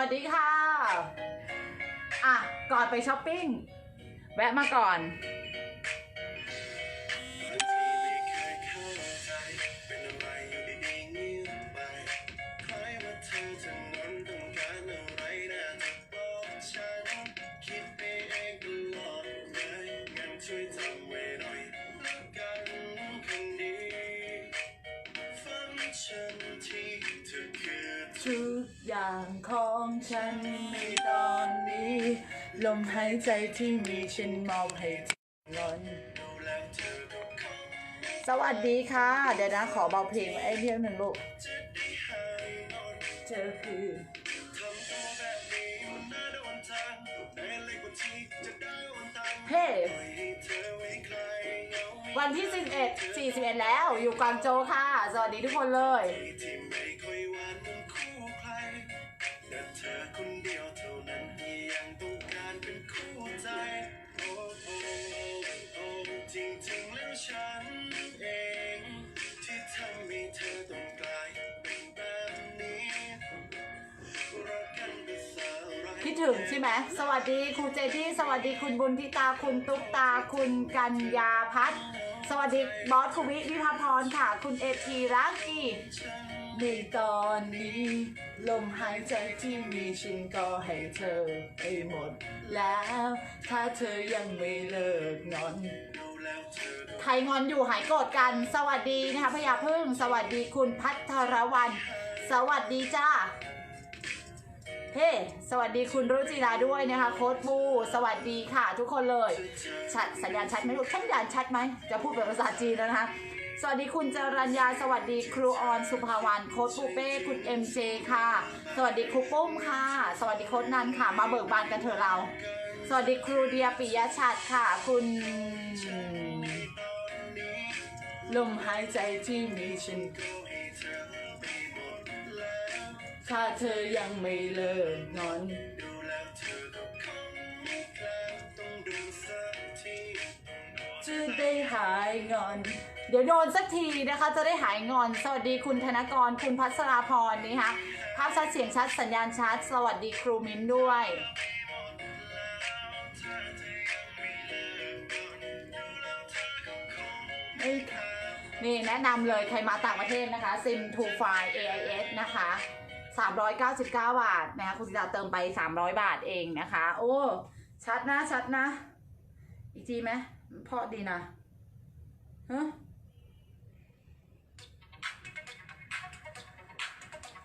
วัสดีค่ะ อะ ก่อนไปช้อปปิ้ง แวะมาก่อน ลมหายใจที่มีฉันมอบให้ล้นสวัสดีค่ะ เดี๋ยวนะ ขอเบาเพลงไอ้เพียงหนึ่งลูกเธอคือเฮ้วันที่เอ็ดแล้ว อยู่กวางโจค่ะ สวัสดีทุกคนเลย ช่ไหมสวัสดีครูเจที่สวัสดีคุณบุญทิตาคุณตุ๊กตาคุณกัญญาพัฒน์สวัสดีบอสทวิวิภาพรค่ะ คุณเอทีรักอีในตอนนี้ ลมหายใจที่มีฉันก็ให้เธอไปหมด แล้ว ถ้าเธอยังไม่เลิกงอนดูแล้วเธอก็ใครงอนอยู่หายโกรธกัน สวัสดีนะคะพยาพึ่ง สวัสดีคุณพัทรวัน สวัสดีจ้า เฮ้สวัสดีคุณรุจิราด้วยนะคะโค้ดบูสวัสดีค่ะ ทุกคนเลยชัดสัญญาณชัดไหมลูกสัญญาณชัดไหมจะพูดเป็นภาษาจีนแล้วนะคะสวัสดีคุณจรัญญา สวัสดีครูออนสุภาวันโค้ดปูเป้คุณเอ็มเจค่ะ สวัสดีครูปุ้มค่ะ สวัสดีโค้ดนันค่ะ มาเบิกบานกันเถอะเรา สวัสดีครูเดียปิยชัดค่ะ คุณลมหายใจที่มีฉัน ถ้าเธอยังไม่เลิกงอน ดูแล้วเธอก็คงไม่แคล้วต้องดูสักทีจะได้หายงอน เดี๋ยวโดนสักทีนะคะ จะได้หายงอน สวัสดีคุณธนกร คุณพัชราพรนี่คะภาพชัดเสียงชัด สัญญาณชัด สวัสดีครูมิ้นด้วย นี่แนะนำเลยใครมาต่างประเทศนะคะ ซิม to file AIS นะคะ 399 บาทนะคะคุณสิตาเติมไป 300 บาทเองนะคะ โอ้ ชัดนะ ชัดนะ อีกทีไหมเพาะดีนะฮะ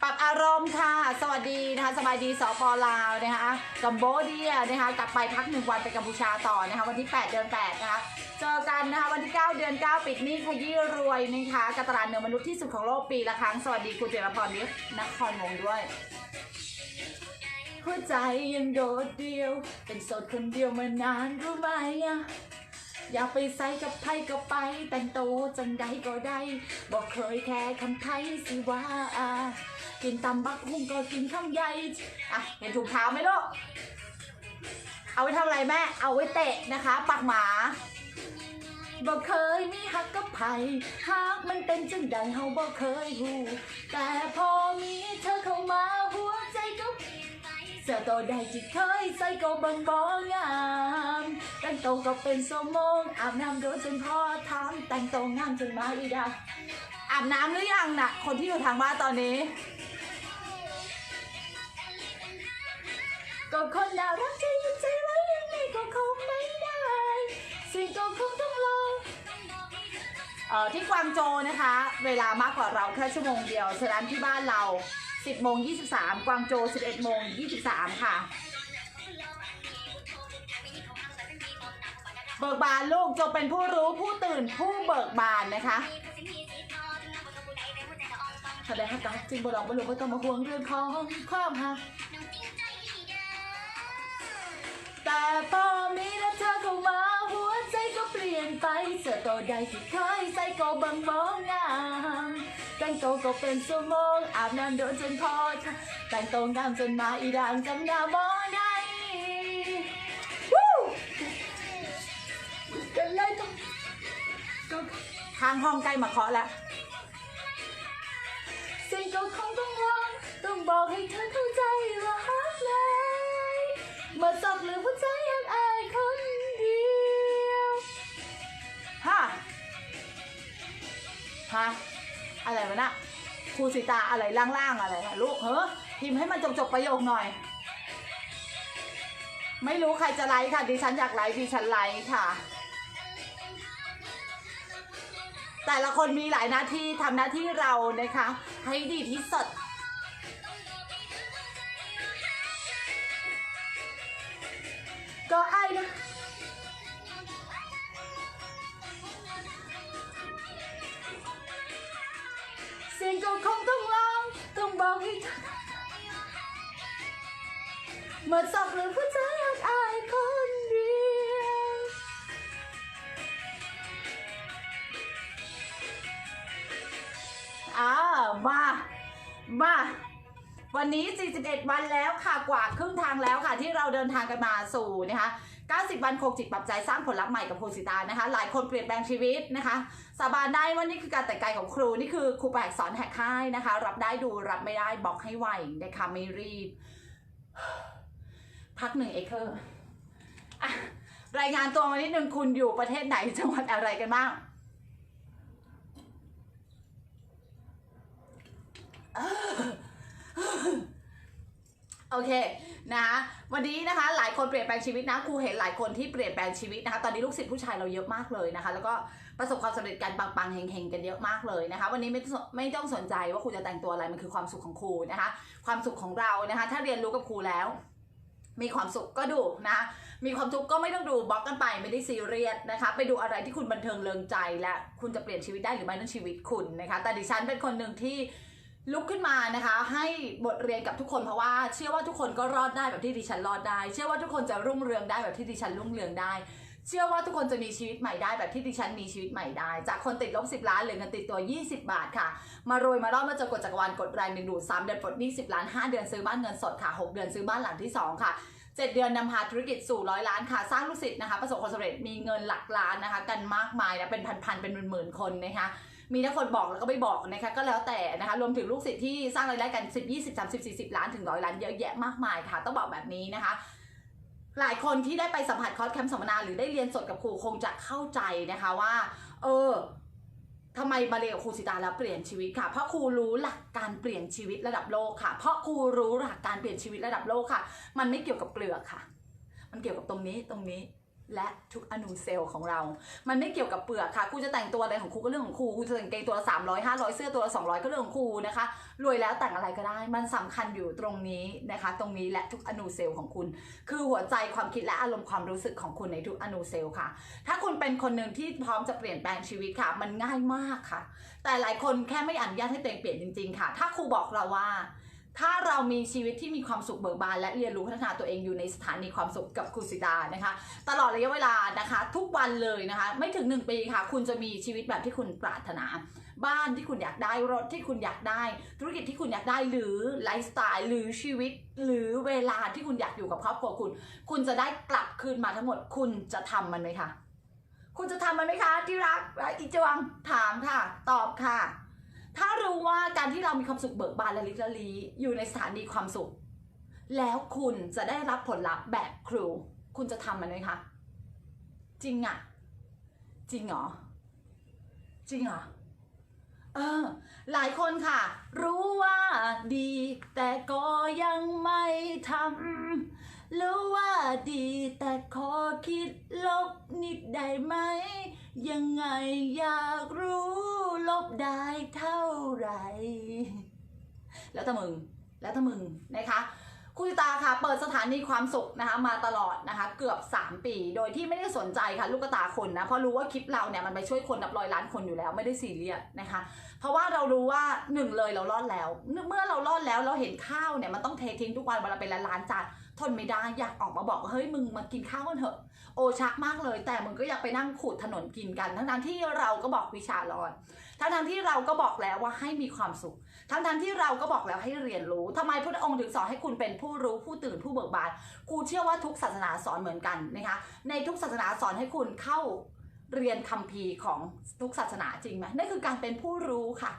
ปรับอารมณ์ค่ะ สวัสดีนะคะสบายดีสปลาวนะคะกัมโบเดียนะคะกลับไปพักหนึ่งวันไปกัมพูชาต่อนะคะวันที่ 8 เดือน8นะคะเจอกันนะคะวันที่ 9 เดือน 9 ปิดหนี้ขยี้รวยนะคะกบตลาดเนื้อมนุษย์ที่สุดของโลกปีละครั้ง สวัสดีคุณเจรพรนินครวงด้วยหัวใจยังโดดเดียว เป็นโสดคนเดียวมานานรู้ไหมอะอยากไปใส่กับไพ่ก็ไป แต่งโตจังใดก็ได้บอกเคยแค่คำไทยสิว่า กินตำบักหุ่งก็กินข้าวใหญ่อะเห็นถุงเท้าไหมลูกเอาไว้ทำอะไรแม่ เอาไว้เตะนะคะปักหมาบอกเคยมีฮักกับไผ่ฮักมันเป็นจังใดเฮาบอกเคยหูแต่พอมีเธอเข้ามาหัวใจก็เสื้อตัวใดที่เคยใส่ก็บังบองามแต่งตัวก็เป็นสมงอาบน้ำโดนจนพ่อทำแต่งตัวงามจนมาอีดาอาบน้ำหรือยังน่ะ คนที่อยู่ทางบ้านตอนนี้ ก็คนน่ารักที่อยู่ใจไว้ยังไงก็คงไม่ได้สิ่งก็คงต้องลองเอ่อที่กวางโจวนะคะ เวลามากกว่าเราแค่ชั่วโมงเดียวฉะนั้นที่บ้านเรา 10โมง23 กวางโจว11โมง23 ค่ะ เบิกบานลูกจงเป็นผู้รู้ผู้ตื่นผู้เบิกบานนะคะแสดงให้กับจริงบ่ลองบ่รู้ก็ต้องมาห่วงเรื่องของความหัก แต่พอมีแล้วเธอเข้ามาหัวใจก็เปลี่ยนไป เสื้อตัวใดที่เคยใส่ก็บังบองงามแต่งตัวก็เป็นสมองอาบน้ำโดนจนพอแต่งตัวงามจนมาอีด่างจำหน้าบ่ได้วู้กันเลยต้องก็ทางห้องใกล้มาเคาะแล้วสิ่งก็คงต้องลองต้องบอกให้เธอเข้าใจว่า เมื่อศพหรือผู้ชายอยากอายคนเดียวฮะฮะอะไรวะน่ะครูสิตาอะไรล่างๆอะไรนะลูกเฮ้อพิมพ์ให้มันจบๆประโยคหน่อย ไม่รู้ใครจะไลค์ค่ะดิฉันอยากไลค์ดิฉันไลค์ค่ะ แต่ละคนมีหลายหน้าที่ทำหน้าที่เรานะคะ ให้ดีที่สุด ก็ไอ้นะเสียงก็คงต้องร้องต้องบอกให้เธอเมื่อสอบหรือผู้ชายอยากอายคนเดียวอ้าวมามา วันนี้ 41 วันแล้วค่ะกว่าครึ่งทางแล้วค่ะ ที่เราเดินทางกันมาสู่นะคะ90 วันโคกจิตปรับใจสร้างผลลัพธ์ใหม่กับครูสิตานะคะ หลายคนเปลี่ยนแปลงชีวิตนะคะ สาบานได้ว่านี่คือการแต่งกายของครู นี่คือครูแปลกสอนแหกค่ายนะคะ รับได้ดูรับไม่ได้บอกให้ไวนะคะไม่รีบ พักหนึ่งเอเคอร์รายงานตัวมานิดนึงคุณอยู่ประเทศไหนจังหวัดอะไรกันบ้าง โอเคนะคะวันนี้นะคะหลายคนเปลี่ยนแปลงชีวิตนะครูเห็นหลายคนที่เปลี่ยนแปลงชีวิตนะคะตอนนี้ลูกศิษย์ผู้ชายเราเยอะมากเลยนะคะ แล้วก็ประสบความสำเร็จกันปังๆเฮงๆกันเยอะมากเลยนะคะ วันนี้ไม่ต้องไม่ต้องสนใจว่าครูจะแต่งตัวอะไรมันคือความสุขของครูนะคะ ความสุขของเรานะคะ ถ้าเรียนรู้กับครูแล้ว มีความสุขก็ดูนะมีความทุกข์ก็ไม่ต้องดูบล็อกกันไปไม่ได้ซีเรียสนะคะ ไปดูอะไรที่คุณบันเทิงเริงใจและคุณจะเปลี่ยนชีวิตได้หรือไม่นั่นชีวิตคุณนะคะ แต่ดิฉันเป็นคนหนึ่งที่ ลุกขึ้นมานะคะ ให้บทเรียนกับทุกคนเพราะว่าเชื่อว่าทุกคนก็รอดได้แบบที่ดิฉันรอดได้ เชื่อว่าทุกคนจะรุ่งเรืองได้แบบที่ดิฉันรุ่งเรืองได้ เชื่อว่าทุกคนจะมีชีวิตใหม่ได้แบบที่ดิฉันมีชีวิตใหม่ได้ จากคนติดลบ10 ล้านเหลือเงินติดตัว 20 บาทค่ะ มารวยมารอดมาเจอกดจักรวาลกดแรงดึงดูด3เดือนปลดหนี้10 ล้าน 5 เดือนซื้อบ้านเงินสดค่ะ 6 เดือนซื้อบ้านหลังที่ 2 ค่ะ7เดือนนำพาธุรกิจสู่ร้อยล้านค่ะ สร้างลูกศิษย์นะคะ ประสบความสำเร็จมีเงินหลักล้านนะคะ กันมากมายนะเป็นพันๆเป็นหมื่นๆคนนะคะ มีทั้งคนบอกแล้วก็ไม่บอกนะคะก็แล้วแต่นะคะรวมถึงลูกศิษย์ที่สร้างรายได้กัน 10 20 30 40 ล้านถึงร้อยล้านเยอะแยะมากมายค่ะ ต้องบอกแบบนี้นะคะหลายคนที่ได้ไปสัมผัสคอร์สแคมป์สัมมนาหรือได้เรียนสดกับครูคงจะเข้าใจนะคะว่า เออทำไมมาเรียนกับครูสิตาแล้วเปลี่ยนชีวิตค่ะ เพราะครูรู้หลักการเปลี่ยนชีวิตระดับโลกค่ะ เพราะครูรู้หลักการเปลี่ยนชีวิตระดับโลกค่ะ มันไม่เกี่ยวกับเปลือกค่ะ มันเกี่ยวกับตรงนี้ตรงนี้ และทุกอนูเซลล์ของเรา มันไม่เกี่ยวกับเปลือกค่ะครูจะแต่งตัวอะไรของครูก็เรื่องของครูครูจะแต่งเกงตัวละสามร้อยห้าร้อยเสื้อตัวละสองร้อยก็เรื่องของครูนะคะ รวยแล้วแต่งอะไรก็ได้ มันสำคัญอยู่ตรงนี้นะคะ ตรงนี้และทุกอนูเซลล์ของคุณ คือหัวใจความคิดและอารมณ์ความรู้สึกของคุณในทุกอนูเซลล์ค่ะ ถ้าคุณเป็นคนหนึ่งที่พร้อมจะเปลี่ยนแปลงชีวิตค่ะ มันง่ายมากค่ะ แต่หลายคนแค่ไม่อนุญาตให้ตัวเองเปลี่ยนจริง ๆ ค่ะ ถ้าครูบอกเราว่า ถ้าเรามีชีวิตที่มีความสุขเบิกบาน และเรียนรู้พัฒนาตัวเองอยู่ในสถานีความสุขกับครูสิดานะคะ ตลอดระยะเวลานะคะ ทุกวันเลยนะคะ ไม่ถึง 1 ปีค่ะ คุณจะมีชีวิตแบบที่คุณปรารถนา บ้านที่คุณอยากได้รถที่คุณอยากได้ ธุรกิจที่คุณอยากได้หรือไลฟ์สไตล์หรือชีวิต หรือเวลาที่คุณอยากอยู่กับครอบครัวคุณ คุณจะได้กลับคืนมาทั้งหมด คุณจะทำมันไหมคะคุณจะทำมันไหมคะที่รักอีจวังถามค่ะ ตอบค่ะ ถ้ารู้ว่าการที่เรามีความสุขเบิกบานและลิละลีอยู่ในสถานีความสุข แล้วคุณจะได้รับผลลัพธ์แบบครู คุณจะทำมันไหมคะจริงอะจริงเหรอจริงเหรอเออหลายคนค่ะ รู้ว่าดี แต่ก็ยังไม่ทำรู้ว่าดีแต่ขอคิดลบนิดได้ไหม ยังไงอยากรู้ลบได้เท่าไหร่ แล้วแต่มึง แล้วแต่มึงนะคะคุณตาค่ะเปิดสถานีความสุขนะคะมาตลอดนะคะเกือบ 3 ปี โดยที่ไม่ได้สนใจค่ะลูกตาคนนะเพราะรู้ว่าคลิปเราเนี่ยมันไปช่วยคนนับร้อยล้านคนอยู่แล้วไม่ได้ซีเรียสนะคะเพราะว่าเรารู้ว่าหนึ่งเลยเรารอดแล้ว เมื่อเรารอดแล้วเราเห็นข้าวเนี่ยมันต้องเททิ้งทุกวันเวลาเป็นล้านจานทนไม่ได้อยากออกมาบอกเฮ้ยมึงมากินข้าวกันเถอะ โอชักมากเลย แต่มึงก็อยากไปนั่งขูดถนนกินกัน ทั้งๆที่เราก็บอกวิชารอนทั้งๆที่เราก็บอกแล้วว่าให้มีความสุข ทั้งๆที่เราก็บอกแล้วให้เรียนรู้ทำไมพระองค์ถึงสอนให้คุณเป็นผู้รู้ผู้ตื่นผู้เบิกบานครูเชื่อว่าทุกศาสนาสอนเหมือนกันนะคะในทุกศาสนาสอนให้คุณเข้าเรียนคัมภีร์ของทุกศาสนาจริงไหมนั่นคือการเป็นผู้รู้ค่ะ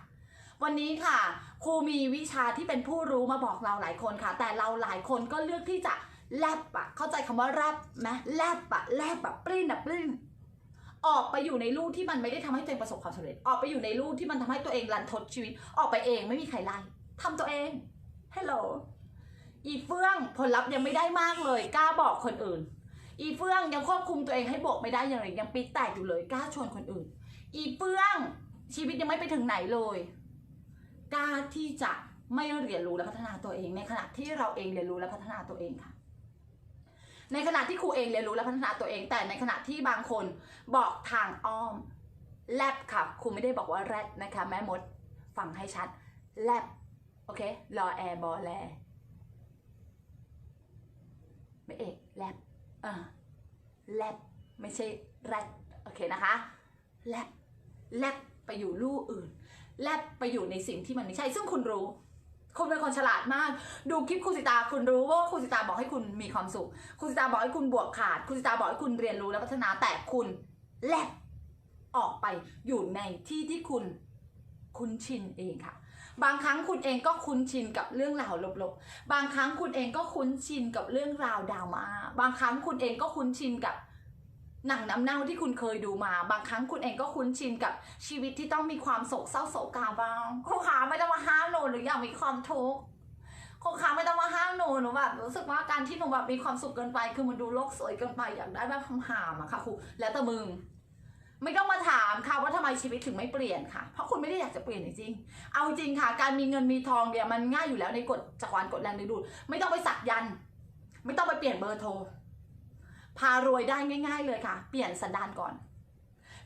วันนี้ค่ะครูมีวิชาที่เป็นผู้รู้มาบอกเราหลายคนค่ะ แต่เราหลายคนก็เลือกที่จะ แลบอะเข้าใจคำว่าแลบไหมแลบอะแลบแบบปลิ้นอะปลิ้นออกไปอยู่ในลู่ที่มันไม่ได้ทำให้ตัวเองประสบความสำเร็จ ออกไปอยู่ในลู่ที่มันทำให้ตัวเองรันทดชีวิต ออกไปเองไม่มีใครไล่ทำตัวเองฮัลโหลอีเฟื่องผลลัพธ์ยังไม่ได้มากเลยกล้าบอกคนอื่น อีเฟื่องยังควบคุมตัวเองให้บกไม่ได้อย่างไรยังปีแตกอยู่เลยกล้าชวนคนอื่น อีเฟื่องชีวิตยังไม่ไปถึงไหนเลยกล้าที่จะไม่เรียนรู้และพัฒนาตัวเองในขณะที่เราเองเรียนรู้และพัฒนาตัวเองค่ะ ในขณะที่ครูเองเรียนรู้และพัฒนาตัวเอง แต่ในขณะที่บางคนบอกทางอ้อมแลบค่ะครูไม่ได้บอกว่าแรดนะคะ แม่มดฟังให้ชัดแลบโอเครอแอร์บอแลไม่เอกแลบเออแลบไม่ใช่แรดโอเคนะคะแลบแลบไปอยู่ลู่อื่น แลบไปอยู่ในสิ่งที่มันไม่ใช่ซึ่งคุณรู้ คุณเป็นคนฉลาดมาก ดูคลิปครูสิตาคุณรู้ว่าครูสิตาบอกให้คุณมีความสุขครูสิตาบอกให้คุณบวกขาดครูสิตาบอกให้คุณเรียนรู้และพัฒนาแต่คุณแลบออกไปอยู่ในที่ที่คุณคุ้นชินเองค่ะ บางครั้งคุณเองก็คุ้นชินกับเรื่องราวลบๆ บางครั้งคุณเองก็คุ้นชินกับเรื่องราวดราม่าบางครั้งคุณเองก็คุ้นชินกับ หนังน้ำเน่าที่คุณเคยดูมา บางครั้งคุณเองก็คุ้นชินกับชีวิตที่ต้องมีความโศกเศร้าโศกาบ้างครูขาไม่ต้องมาห้ามหนูหรืออยากมีความทุกข์ครูขาไม่ต้องมาห้ามหนูหนูแบบรู้สึกว่าการที่หนูแบบมีความสุขเกินไป คือมันดูโลกสวยเกินไปอยากได้แบบคำหามอะค่ะครูแล้วแต่มึงไม่ต้องมาถามค่ะว่าทำไมชีวิตถึงไม่เปลี่ยนค่ะ เพราะคุณไม่ได้อยากจะเปลี่ยนจริงๆเอาจริงค่ะ การมีเงินมีทองเนี่ยมันง่ายอยู่แล้วในกฎจักรวาลกฎแรงดึงดูดไม่ต้องไปสักยัน ไม่ต้องไปเปลี่ยนเบอร์โทร พารวยได้ง่าย ๆ เลยค่ะ เปลี่ยนสันดานก่อน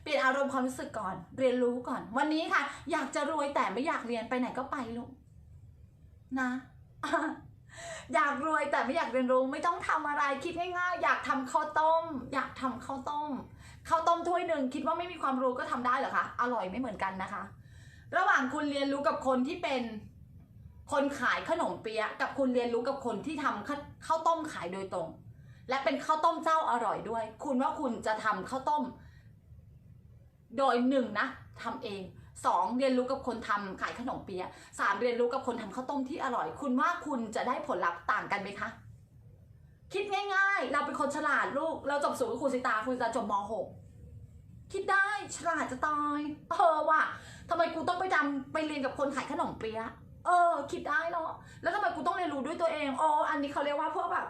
เปลี่ยนอารมณ์ความรู้สึกก่อน เรียนรู้ก่อน วันนี้ค่ะ อยากจะรวยแต่ไม่อยากเรียนไปไหนก็ไปลูกนะอยากรวยแต่ไม่อยากเรียนรู้ไม่ต้องทำอะไรคิดง่ายๆ อยากทำข้าวต้ม อยากทำข้าวต้มข้าวต้มถ้วยหนึ่งคิดว่าไม่มีความรู้ก็ทำได้เหรอคะอร่อยไม่เหมือนกันนะคะ ระหว่างคุณเรียนรู้กับคนที่เป็นคนขายขนมเปี๊ยะกับคุณเรียนรู้กับคนที่ทำข้าวต้มขายโดยตรง และเป็นข้าวต้มเจ้าอร่อยด้วย คุณว่าคุณจะทำข้าวต้ม โดยหนึ่งนะทำเองสองเรียนรู้กับคนทำขายขนมเปี๊ยะสามเรียนรู้กับคนทำข้าวต้มที่อร่อย คุณว่าคุณจะได้ผลลัพธ์ต่างกันไหมคะคิดง่าย ๆ เราเป็นคนฉลาดลูก เราจบสูงกับครูสิตาครูสิตาจบม .6 คิดได้ฉลาดจะตายเออว่ะทำไมกูต้องไปทำไปเรียนกับคนขายขนมเปี๊ยะเออ คิดได้เนาะแล้วทำไมกูต้องเรียนรู้ด้วยตัวเองอ๋ออันนี้เขาเรียกว่าพวกแบบ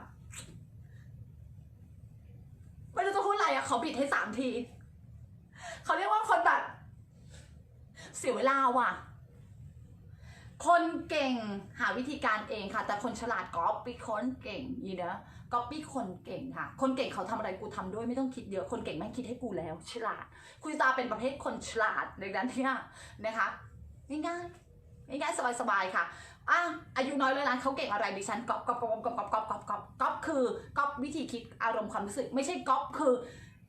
ไม่รู้จะพูดอะไรอะเขาบิดให้สามที เขาเรียกว่าคนแบบเสียเวลาว่ะ คนเก่งหาวิธีการเองค่ะ แต่คนฉลาดก๊อปปี้คนเก่งยีเนอะก๊อปปี้คนเก่งค่ะ คนเก่งเขาทำอะไรกูทำด้วยไม่ต้องคิดเยอะ คนเก่งแม่งคิดให้กูแล้ว ฉลาด คุณตาเป็นประเภทคนฉลาดในด้านที่นะคะง่ายๆง่ายๆสบายๆค่ะ อะอายุน้อยเลยนะเขาเก่งอะไรดิฉันก๊อปก๊อปก๊อปก๊อปก๊อปก๊อปก๊อปก๊อปก๊อปคือก๊อปวิธีคิดอารมณ์ความรู้สึก ไม่ใช่ก๊อปคือ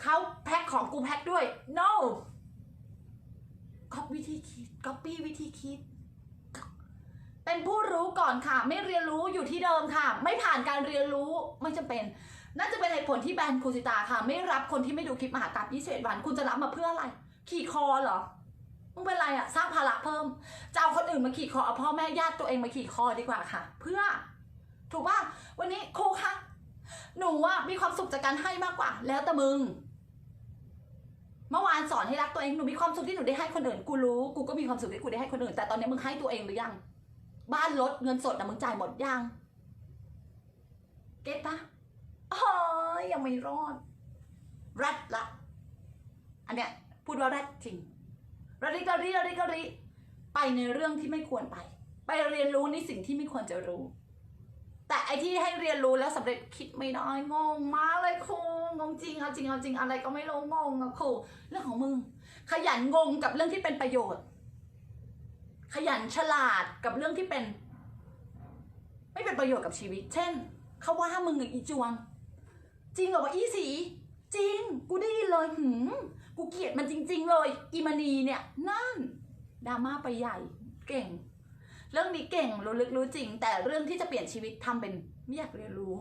เขาแพ็คของกูแพ็คด้วย no ก๊อปวิธีคิดก๊อปปี้วิธีคิด เป็นผู้รู้ก่อนค่ะ ไม่เรียนรู้อยู่ที่เดิมค่ะ ไม่ผ่านการเรียนรู้ไม่จำเป็น น่าจะเป็นเหตุผลที่แบรนด์คูซิตาค่ะ ไม่รับคนที่ไม่ดูคลิปมหากรรม21วัน คุณจะรับมาเพื่ออะไร ขี่คอเหรอ มึงเป็นไรอะสร้างภาระเพิ่มจะเอาคนอื่นมาขี่คอเอาพ่อแม่ญาติตัวเองมาขี่คอดีกว่าค่ะ เพื่อ ถูกป่ะวันนี้ครูคะหนูอะมีความสุขจากการให้มากกว่า แล้วแต่มึง เมื่อวานสอนให้รักตัวเองหนูมีความสุขที่หนูได้ให้คนอื่นกูรู้กูก็มีความสุขที่กูได้ให้คนอื่น แต่ตอนนี้มึงให้ตัวเองหรือยัง บ้านรถเงินสดนะมึงจ่ายหมดยังเก็ตปะอ๋อยังไม่รอดแรดละ อันเนี้ยพูดว่าแรดจริง ระริกระริระริกระริไปในเรื่องที่ไม่ควรไป ไปเรียนรู้ในสิ่งที่ไม่ควรจะรู้ แต่ไอที่ให้เรียนรู้แล้วสำเร็จคิดไม่ได้งงมากเลยครูงงจริงเอาจริงเอาจริงอะไรก็ไม่รู้งงอะครูเรื่องของมึง ขยันงงกับเรื่องที่เป็นประโยชน์ ขยันฉลาดกับเรื่องที่เป็น ไม่เป็นประโยชน์กับชีวิต เช่นเขาว่ามึงอีจวง จริงเหรอวะอีสีจริง กูได้ยินเลยหืม กูเกลียดมันจริง ๆ เลย อีมานีเนี่ย นั่นดราม่าไปใหญ่เก่ง เรื่องนี้เก่งรู้ลึกรู้จริง แต่เรื่องที่จะเปลี่ยนชีวิตทำเป็นไม่อยากเรียนรู้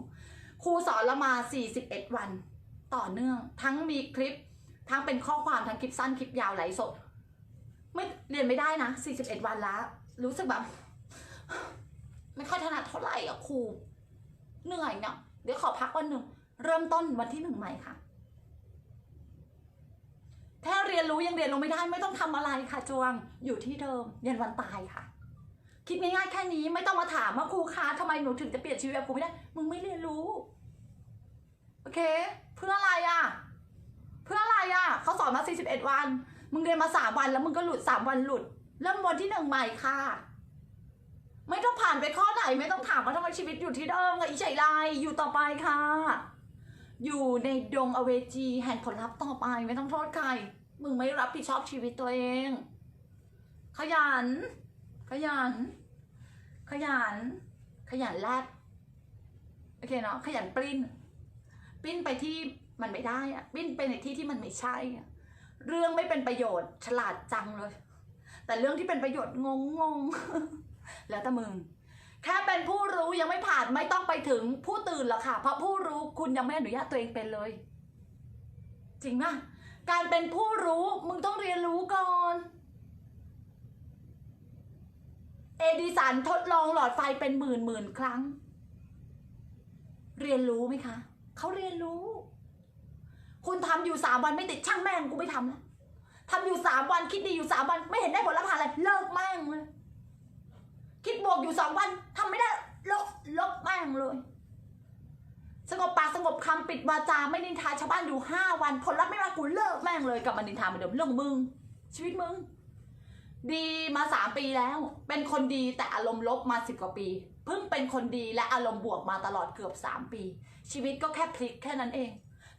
ครูสอนเรามา 41 วัน ต่อเนื่อง ทั้งมีคลิป ทั้งเป็นข้อความทั้งคลิปสั้นคลิปยาวไหลสด ไม่เรียนไม่ได้นะ 41 วันแล้วรู้สึกแบบ ไม่ค่อยถนัดเท่าไหร่อะครูเหนื่อยเนี่ยเดี๋ยวขอพักวันหนึ่ง เริ่มต้นวันที่หนึ่งใหม่ค่ะ ถ้าเรียนรู้ยังเรียนรู้ไม่ได้ไม่ต้องทำอะไรค่ะจวงอยู่ที่เดิมยันวันตายค่ะ คิดง่ายๆแค่นี้ไม่ต้องมาถามว่าครูคะทำไมหนูถึงจะเปลี่ยนชีวิตแบบครูไม่ได้ มึงไม่เรียนรู้ โอเค เพื่ออะไรอะ เพื่ออะไรอะเขาสอนมา 41 วัน มึงเรียนมา3วันแล้วมึงก็หลุด3วันหลุด เริ่มวันที่หนึ่งใหม่ค่ะ ไม่ต้องผ่านไปข้อไหนไม่ต้องถามว่าทำไมชีวิตอยู่ที่เดิมค่ะอีใจไรอยู่ต่อไปค่ะ อยู่ในดงอเวจีแห่งผลลัพธ์ต่อไปไม่ต้องโทษใคร มึงไม่รับผิดชอบชีวิตตัวเอง ขยัน ขยัน ขยัน ขยันแลดโอเคเนาะขยันปริ้น ปริ้นไปที่มันไม่ได้อะปริ้นไปในที่ที่มันไม่ใช่อะเรื่องไม่เป็นประโยชน์ฉลาดจังเลย แต่เรื่องที่เป็นประโยชน์งงงงแล้วแต่มึง แค่เป็นผู้รู้ยัง ไม่ต้องไปถึงผู้ตื่นหรอกค่ะ เพราะผู้รู้คุณยังไม่อนุญาตตัวเองเป็นเลย จริงนะการเป็นผู้รู้มึงต้องเรียนรู้ก่อน เอดิสันทดลองหลอดไฟเป็นหมื่นหมื่นครั้ง เรียนรู้ไหมคะ เขาเรียนรู้ คุณทำอยู่สามวันไม่ติดช่างแม่งกูไม่ทำแล้วทำอยู่สามวันคิดดีอยู่สามวันไม่เห็นได้ผลลัพธ์อะไรเลิกแม่งเลยคิดบวกอยู่สองวันทำไม่ได้ ลบลบแม่งเลย สงบปากสงบคำปิดวาจาไม่นินทาชาวบ้านอยู่ห้าวันผลลัพธ์ไม่มากูเลิกแม่งเลยกลับมานินทาเหมือนเดิมเรื่องมึง ชีวิตมึง ดีมาสามปีแล้ว เป็นคนดีแต่อารมณ์ลบมาสิบกว่าปีเพิ่งเป็นคนดีและอารมณ์บวกมาตลอดเกือบสามปี ชีวิตก็แค่พลิกแค่นั้นเอง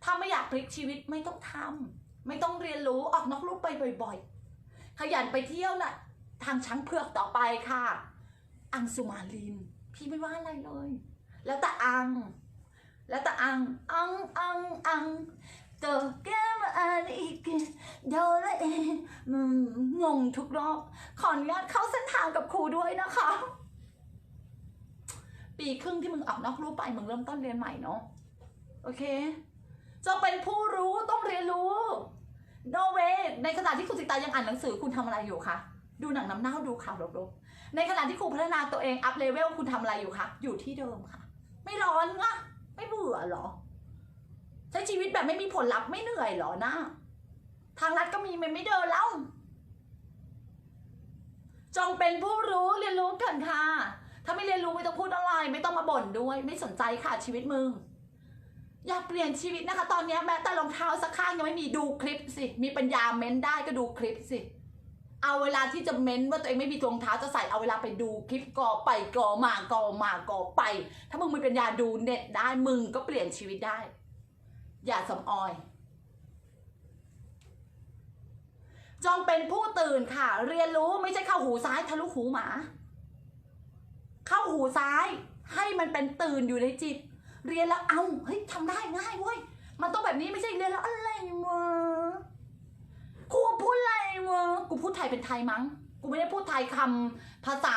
ถ้าไม่อยากพลิกชีวิตไม่ต้องทำไม่ต้องเรียนรู้ออกนอกรูปไปบ่อยๆ ขยันไปเที่ยวน่ะทางช้างเผือกต่อไปค่ะ อังสุมาลิน พี่ไม่ว่าอะไรเลย แล้วแต่อัง แล้วแต่อัง อัง อัง อังเจอแกมาอ่านอีกเดี๋ยวละเองงงทุกรอบ ขออนุญาตเข้าเส้นทางกับครูด้วยนะคะ ปีครึ่งที่มึงออกนอกรูปไป มึงเริ่มต้นเรียนใหม่เนาะ โอเค จะเป็นผู้รู้ต้องเรียนรู้โนเวในขณะที่คุณสิตายังอ่านหนังสือคุณทำอะไรอยู่คะ ดูหนังน้ำเน่าดูข่าวลบๆ ในขณะที่ครูพัฒนาตัวเองอัพเลเวลคุณทำอะไรอยู่คะอยู่ที่เดิมค่ะ ไม่ร้อนงะไม่เบื่อหรอ ใช้ชีวิตแบบไม่มีผลลัพธ์ไม่เหนื่อยหรอนะทางลัดก็มีมันไม่เดินแล้ว จงเป็นผู้รู้เรียนรู้กันค่ะ ถ้าไม่เรียนรู้ไม่ต้องพูดอะไร ไม่ต้องมาบ่นด้วย ไม่สนใจค่ะชีวิตมึงอยากเปลี่ยนชีวิตนะคะ ตอนนี้แม้แต่รองเท้าสักข้างยังไม่มีดูคลิปสิ มีปัญญาเม้นได้ก็ดูคลิปสิ เอาเวลาที่จะเม้นว่าตัวเองไม่มีรองเท้าจะใส่เอาเวลาไปดูคลิปก่อไปก่อมาก่อมาก่อไป ถ้ามึงมีปัญญาดูเน็ตได้มึงก็เปลี่ยนชีวิตได้ อย่าสำออย จงเป็นผู้ตื่นค่ะ เรียนรู้ไม่ใช่เข้าหูซ้ายทะลุหูหมา เข้าหูซ้ายให้มันเป็นตื่นอยู่ในจิต เรียนแล้วเอาเฮ้ยทำได้ง่ายเว้ยมันต้องแบบนี้ไม่ใช่เรียนแล้วอะไรวะครูพูดอะไร วะกูพูดไทยเป็นไทยมั้ง กูไม่ได้พูดไทยคำภาษา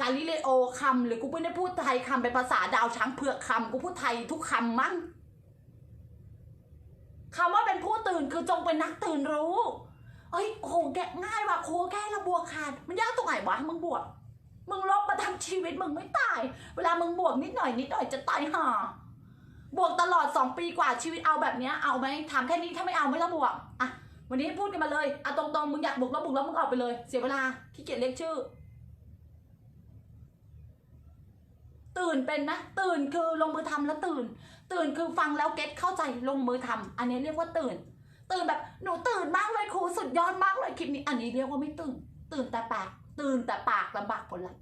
กาลิเลโอคำหรือกูไม่ได้พูดไทยคำเป็นภาษาดาวช้างเผือกคำกูพูดไทยทุกคำมั้งคำว่าเป็นผู้ตื่นคือจงเป็นนักตื่นรู้ เอ้ยโหแกง่ายว่ะโคแค่ระบวกขาด มันยากตรงไหนวะมึงบวก มึงลบมาทำชีวิตมึงไม่ตาย เวลามึงบวกนิดหน่อยนิดหน่อยจะตายห่าบวกตลอดสองปีกว่าชีวิตเอาแบบเนี้ยเอาไหมถามแค่นี้ถ้าไม่เอาไม่ต้องบวก อะ วันนี้พูดกันมาเลยอะตรงๆ มึงอยากบวกแล้วบวกแล้วมึงออกไปเลย เสียเวลาขี้เกียจเรียกชื่อ ตื่นเป็นนะ ตื่นคือลงมือทำแล้วตื่น ตื่นคือฟังแล้วเก็ตเข้าใจลงมือทำอันนี้เรียกว่าตื่น ตื่นแบบหนูตื่นมากเลยครูสุดยอดมากเลยคลิปนี้ อันนี้เรียกว่าไม่ตื่น ตื่นแต่ปาก ตื่นแต่ปากลำบากผลลัพธ์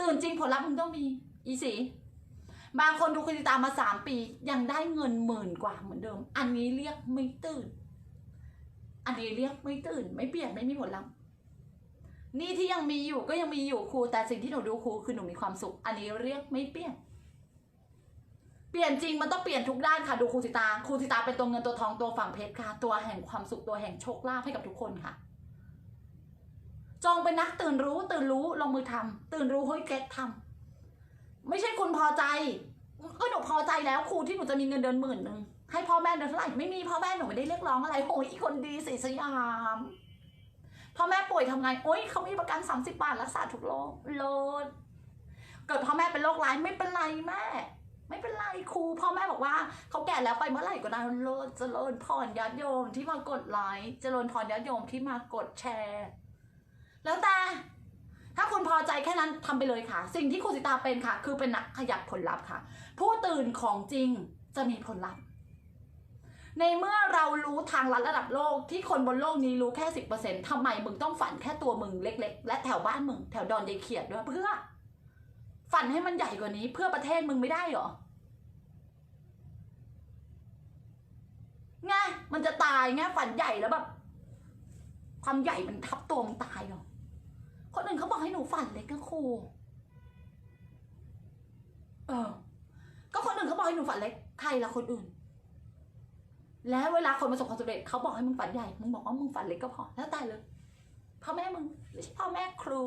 ตื่นจริงผลลัพธ์มึงต้องมี อีสีบางคนดูคดีตามมาสามปี ยังได้เงินหมื่นกว่าเหมือนเดิม อันนี้เรียกไม่ตื่น อันนี้เรียกไม่ตื่น ไม่เปลี่ยนไม่มีผลลัพธ์นี่ที่ยังมีอยู่ก็ยังมีอยู่ครูแต่สิ่งที่หนูดูครูคือหนูมีความสุข อันนี้เรียกไม่เปลี่ยน เปลี่ยนจริงมันต้องเปลี่ยนทุกด้านค่ะดูครูสิตาครูสิตาเป็นตัวเงินตัวทองตัวฝั่งเพชรค่ะ ตัวแห่งความสุขตัวแห่งโชคลาภให้กับทุกคนค่ะ จงเป็นนักตื่นรู้ ตื่นรู้ลงมือทำตื่นรู้เฮ้ยเก็ตทำไม่ใช่คุณพอใจ ก็หนูพอใจแล้วครูที่หนูจะมีเงินเดือนหมื่นหนึ่ง ให้พ่อแม่เดือนเท่าไหร่ไม่มีพ่อแม่หนูไม่ได้เรียกร้องอะไรโอ้ยอีคนดีสีสยามพ่อแม่ป่วยทำไงโอ้ยเขามีประกันสามสิบบาทรักษาทุกโรคโลดเกิดพ่อแม่เป็นโรคร้ายไม่เป็นไรแม่ ไม่เป็นไรครู พ่อแม่บอกว่าเขาแก่แล้วไปเมื่อไหร่ก็ได้โลดเจริญพรญาติโยมที่มากดไลค์เจริญพรญาติโยมที่มากดแชร์ แล้วแต่ถ้าคุณพอใจแค่นั้นทำไปเลยค่ะ สิ่งที่คุณสิตาเป็นค่ะ คือเป็นนักขยับผลลัพธ์ค่ะ ผู้ตื่นของจริงจะมีผลลัพธ์ ในเมื่อเรารู้ทางลัดระดับโลกที่คนบนโลกนี้รู้แค่สิบเปอร์เซ็นต์ทำไมมึงต้องฝันแค่ตัวมึงเล็ก ๆ และแถวบ้านมึงแถวดอนยายเขียดด้วยเพื่อ ฝันให้มันใหญ่กว่านี้เพื่อประเทศมึงไม่ได้เหรอไงมันจะตายไงฝันใหญ่แล้วแบบความใหญ่มันทับตัวมึงตายเหรอคนอื่นเขาบอกให้หนูฝันเล็กก็ครูเออ ก็คนอื่นเขาบอกให้หนูฝันเล็กใครละคนอื่น แล้วเวลาคนประสบความสำเร็จเขาบอกให้มึงฝันใหญ่ มึงบอกว่ามึงฝันเล็กก็พอ แล้วแต่เลย พ่อแม่มึงหรือพ่อแม่ครู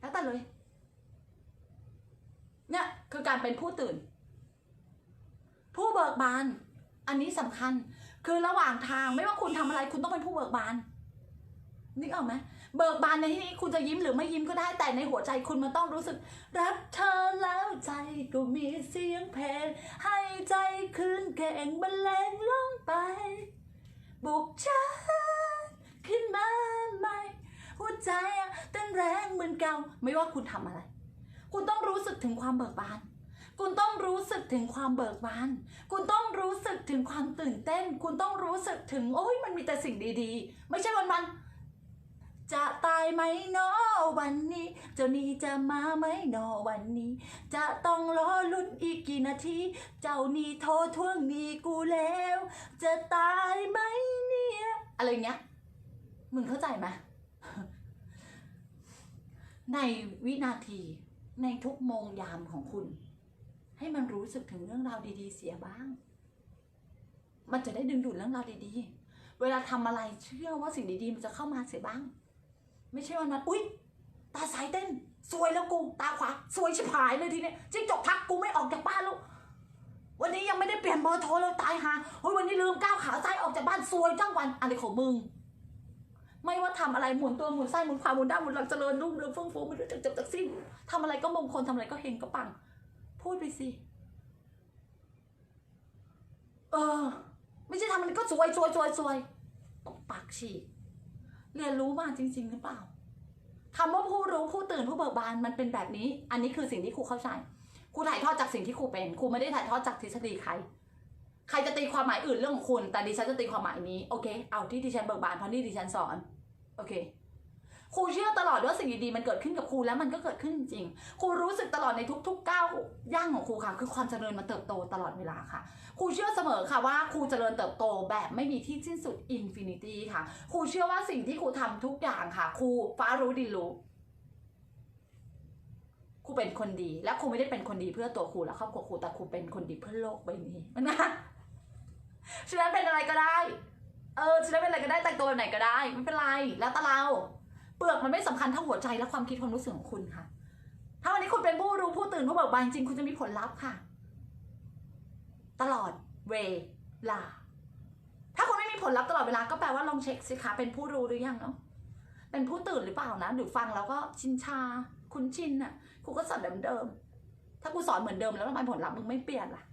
แล้วแต่เลย เนี่ยคือการเป็นผู้ตื่น ผู้เบิกบาน อันนี้สำคัญ คือระหว่างทางไม่ว่าคุณทำอะไรคุณต้องเป็นผู้เบิกบาน นึกออกไหมเบิกบานในที่นี้คุณจะยิ้มหรือไม่ยิ้มก็ได้แต่ในหัวใจคุณมันต้องรู้สึก รักเธอแล้วใจก็มีเสียงเพลงให้ใจคืนเก่งบรรเลงลงไป บุกฉันขึ้นมาใหม่หัวใจอะเต้นแรงเหมือนเก่าไม่ว่าคุณทำอะไร คุณต้องรู้สึกถึงความเบิกบานคุณต้องรู้สึกถึงความเบิกบาน คุณต้องรู้สึกถึงความตื่นเต้น คุณต้องรู้สึกถึงโอ้ยมันมีแต่สิ่งดีๆ ไม่ใช่วันวันๆ จะตายไหมเนอวันนี้ เจ้านี้จะมาไหมเนอวันนี้ จะต้องรอลุ้นอีกกี่นาที เจ้านี่โทรทวงนี้กูแล้ว จะตายไหมเนี่ย อะไรเงี้ย มึงเข้าใจไหมในวินาทีในทุกโมงยามของคุณ ให้มันรู้สึกถึงเรื่องราวดีๆ เสียบ้าง มันจะได้ดึงดูดเรื่องราวดีๆ เวลาทำอะไรเชื่อว่าสิ่งดีๆ มันจะเข้ามาเสียบ้าง ไม่ใช่วันนั้นอุ๊ย ตาสายเต้นสวยแล้วกูตาขวาสวยชิบหายเลยทีเนี้ยจิ้งจกทักกูไม่ออกจากบ้านแล้ววันนี้ยังไม่ได้เปลี่ยนเบอร์โทรเลยตายหาเฮ้ยวันนี้ลืมก้าวขาซ้ายออกจากบ้านซวยทั้งวันอะไรของมึง ไม่ว่าทำอะไรหมุนตัวหมุนไส้หมุนขวาหมุนด้านหมุนหลังเจริญรุ่งเรืองเฟื่องฟูไม่รู้จักจบจากสิ้นทำอะไรก็มงคลทำอะไรก็เฮงก็ปัง พูดไปสิ เออ ไม่ใช่ทำอะไรก็สวยสวยสวยสวยตบปากฉีก เรียนรู้มาจริง ๆ หรือเปล่าคำว่าผู้รู้ผู้ตื่นผู้เบิกบานมันเป็นแบบนี้ อันนี้คือสิ่งที่ครูเข้าใจครูถ่ายทอดจากสิ่งที่ครูเป็นครูไม่ได้ถ่ายทอดจากทฤษฎีใคร ใครจะตีความหมายอื่นเรื่องของคุณ แต่ดิฉันจะตีความหมายนี้โอเค เอาที่ดิฉันเบิกบานเพราะนี่ดิฉันสอน โอเค ครูเชื่อตลอดว่าสิ่งดีๆมันเกิดขึ้นกับครูแล้วมันก็เกิดขึ้นจริง ครูรู้สึกตลอดในทุกๆก้าวย่างของครูค่ะ คือความเจริญมันเติบโตตลอดเวลาค่ะ ครูเชื่อเสมอค่ะว่าครูเจริญเติบโตแบบไม่มีที่สิ้นสุดอินฟินิตี้ค่ะ ครูเชื่อว่าสิ่งที่ครูทำทุกอย่างค่ะ ครูฟ้ารู้ดินรู้ครูเป็นคนดี และครูไม่ได้เป็นคนดีเพื่อตัวครูและครอบครัวครูแต่ครูเป็นคนดีเพื่อโลกใบนี้นะฉะนั้นเป็นอะไรก็ได้ เออฉะนั้นเป็นอะไรก็ได้แต่งตัวแบบไหนก็ได้ไม่เป็นไร แล้วแต่เรา เปลือกมันไม่สำคัญเท่าหัวใจและความคิดความรู้สึกของคุณค่ะ ถ้าวันนี้คุณเป็นผู้รู้ผู้ตื่นผู้เบิกบานจริงคุณจะมีผลลัพธ์ค่ะ ตลอดเวลา ถ้าคุณไม่มีผลลัพธ์ตลอดเวลาก็แปลว่าลองเช็คสิคะเป็นผู้รู้หรือยังเนาะเป็นผู้ตื่นหรือเปล่านะหรือฟังแล้วก็ชินชา คุ้นชินน่ะครูก็สอนเดิมๆถ้ากูสอนเหมือนเดิมแล้วทำไมผลลัพธ์มึงไม่เปลี่ยนล่ะ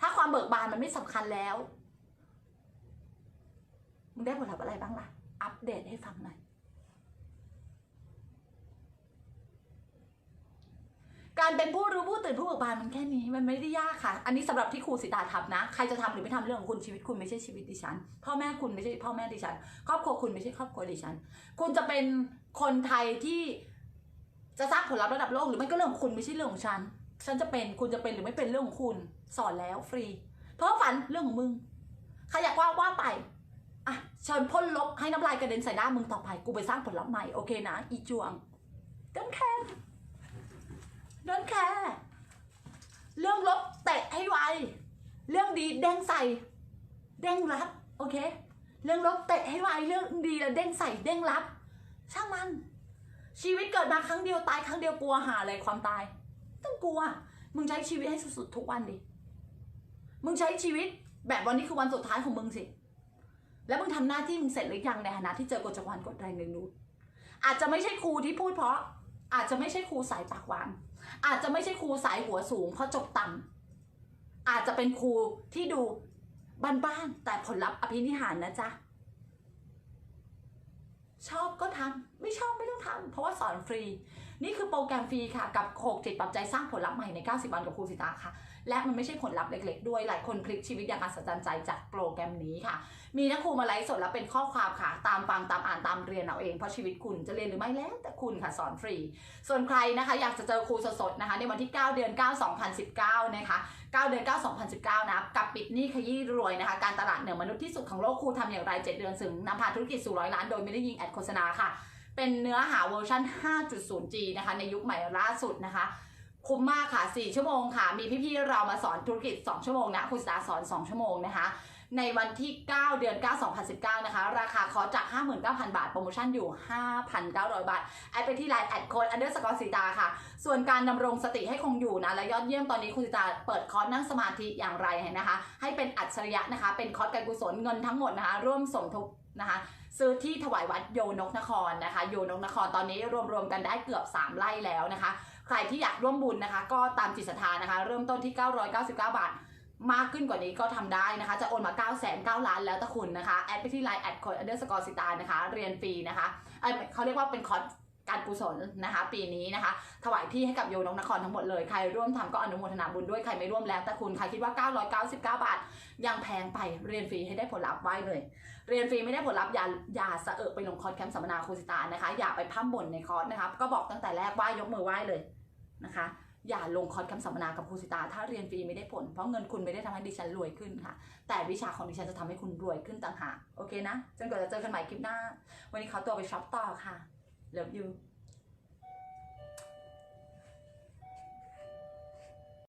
ถ้าความเบิกบานมันไม่สำคัญแล้ว มึงได้ผลลัพธ์อะไรบ้างล่ะ อัปเดตให้ฟังหน่อย การเป็นผู้รู้ผู้ตื่นผู้เบิกบานมันแค่นี้มันไม่ได้ยากค่ะ อันนี้สำหรับที่ครูสิตาทำนะ ใครจะทำหรือไม่ทำเรื่องของคุณชีวิตคุณไม่ใช่ชีวิตดิฉัน พ่อแม่คุณไม่ใช่พ่อแม่ดิฉัน ครอบครัวคุณไม่ใช่ครอบครัวดิฉัน คุณจะเป็นคนไทยที่จะสร้างผลลัพธ์ระดับโลกหรือไม่ก็เรื่องของคุณไม่ใช่เรื่องของฉัน ฉันจะเป็นคุณจะเป็นหรือไม่เป็นเรื่องของคุณ สอนแล้วฟรี เพราะฝันเรื่องของมึงใครอยากว่าว่าไป อะเชิญพ่นลบให้น้ำลายกระเด็นใส่หน้ามึงต่อไป กูไปสร้างผลลัพธ์ใหม่ โอเคนะ อีจวง don't care don't care เรื่องลบเตะให้ไว เรื่องดีเด้งใส่ เด้งรับ โอเค เรื่องลบเตะให้ไว เรื่องดีแล้วเด้งใส่ เด้งรับ ช่างมัน ชีวิตเกิดมาครั้งเดียวตายครั้งเดียวกลัวหาอะไรความตาย ต้องกลัว มึงใช้ชีวิตให้สุดๆทุกวันดิ มึงใช้ชีวิตแบบวันนี้คือวันสุดท้ายของมึงสิ แล้วมึงทำหน้าที่มึงเสร็จหรือยังในฐานะที่เจอกฎจักรวาลกฎแรงดึงดูดอาจจะไม่ใช่ครูที่พูดเพราะ อาจจะไม่ใช่ครูสายปากหวาน อาจจะไม่ใช่ครูสายหัวสูงเพราะจบต่ำอาจจะเป็นครูที่ดูบ้านๆแต่ผลลัพธ์อภินิหารนะจ๊ะชอบก็ทำไม่ชอบไม่ต้องทำเพราะว่าสอนฟรี นี่คือโปรแกรมฟรีค่ะ กับโขกจิตปรับใจสร้างผลลัพธ์ใหม่ใน 90 วันกับครูสิตาค่ะ และมันไม่ใช่ผลลัพธ์เล็ก ๆ ด้วยหลายคนพลิกชีวิตอย่างอัศจรรย์ใจจากโปรแกรมนี้ค่ะ มีนักครูมาไลฟ์สดแล้วเป็นข้อความค่ะ ตามฟังตามอ่านตามเรียนเอาเองเพราะชีวิตคุณจะเรียนหรือไม่แล้วแต่คุณค่ะสอนฟรี ส่วนใครนะคะอยากจะเจอครูสดๆนะคะในวันที่ 9 เดือน 9 2019 นะคะ 9 เดือน 9 2019 นะกับปิดหนี้ขยี้รวยนะคะการตลาดเหนือมนุษย์ที่สุดของโลกครูทำอย่างไร 7 เดือนถึงนำพาธุรกิจสู่ร้อยล้านโดยไม่ได้ยิงแอดโฆษณาค่ะเป็นเนื้อหาเวอร์ชัน 5.0G นะคะ ในยุคใหม่ล่าสุดนะคะ คุ้มมากค่ะ 4 ชั่วโมงค่ะ มีพี่ๆเรามาสอนธุรกิจ 2 ชั่วโมงนะ คุณสตาสอน 2 ชั่วโมงนะคะ ในวันที่ 9 เดือน 9 2019 นะคะ ราคาคอร์สจาก 59,000 บาท โปรโมชั่นอยู่ 5,900 บาท แอดไปที่ไลน์แอดโค้ดอันเดอร์สกอร์สีตาค่ะ ส่วนการดำรงสติให้คงอยู่นะ และยอดเยี่ยมตอนนี้คุณสตาเปิดคอร์สนั่งสมาธิอย่างไรนะคะ ให้เป็นอัจฉริยะนะคะ เป็นคอร์สการกุศลเงินทั้งหมดนะคะ ร่วมสมทบนะคะซื้อที่ถวายวัดโยนกนครนะคะ โยนกนครตอนนี้รวมๆกันได้เกือบ 3 ไร่แล้วนะคะ ใครที่อยากร่วมบุญนะคะ ก็ตามจิตศรัทธานะคะ เริ่มต้นที่ 999 บาท มากขึ้นกว่านี้ก็ทำได้นะคะ จะโอนมา9 0 0 0 0 9ล้านแล้วแต่คุณนะคะ แอดไปที่ไลน์แอดโคอร์อันเดอร์สกอร์สิตานะคะ เรียนฟรีนะคะเเขาเรียกว่าเป็นคอร์สการกุศลนะคะ ปีนี้นะคะ ถวายที่ให้กับโยนกนครทั้งหมดเลย ใครร่วมทำก็อนุโมทนาบุญด้วย ใครไม่ร่วมแล้วแต่คุณใครคิดว่า 999 บาท ยังแพงไปเรียนฟรีให้ได้ผลลัพธ์ไว้เลย เรียนฟรีไม่ได้ผลลัพธ์อย่าอย่าสะเอะไปลงคอร์สแคมป์สัมมนาครูสิตานะคะ อย่าไปพร่มบ่นในคอร์สนะคะ ก็บอกตั้งแต่แรกว่ายกมือไหว้เลยนะคะ อย่าลงคอร์สแคมป์สัมมนากับครูสิตา ถ้าเรียนฟรีไม่ได้ผล เพราะเงินคุณไม่ได้ทำให้ดิฉันรวยขึ้นค่ะ แต่วิชาของดิฉันจะทำให้คุณรวยขึ้นต่างหาก โอเคนะ จนกว่าจะเจอกันใหม่คลิปหน้า วันนี้เขาตัวไปช็อปต่อค่ะ Love you